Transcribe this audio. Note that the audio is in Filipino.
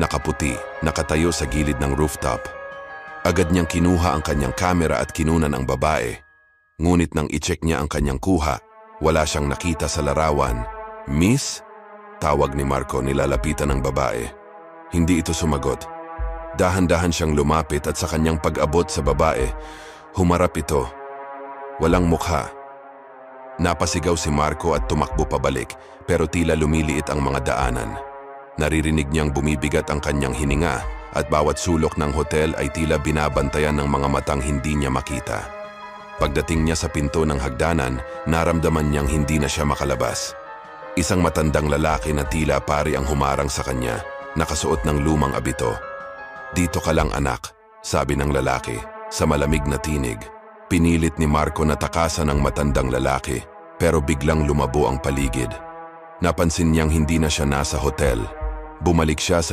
nakaputi, nakatayo sa gilid ng rooftop. Agad niyang kinuha ang kanyang kamera at kinunan ang babae. Ngunit nang i-check niya ang kanyang kuha, wala siyang nakita sa larawan. Miss? Tawag ni Marco nilalapitan ng babae. Hindi ito sumagot. Dahan-dahan siyang lumapit at sa kanyang pag-abot sa babae, humarap ito. Walang mukha. Napasigaw si Marco at tumakbo pabalik pero tila lumiliit ang mga daanan. Naririnig niyang bumibigat ang kanyang hininga at bawat sulok ng hotel ay tila binabantayan ng mga matang hindi niya makita. Pagdating niya sa pinto ng hagdanan, naramdaman niyang hindi na siya makalabas. Isang matandang lalaki na tila pari ang humarang sa kanya, nakasuot ng lumang abito. Dito ka lang anak, sabi ng lalaki, sa malamig na tinig. Pinilit ni Marco na takasan ang matandang lalaki, pero biglang lumabo ang paligid. Napansin niyang hindi na siya nasa hotel. Bumalik siya sa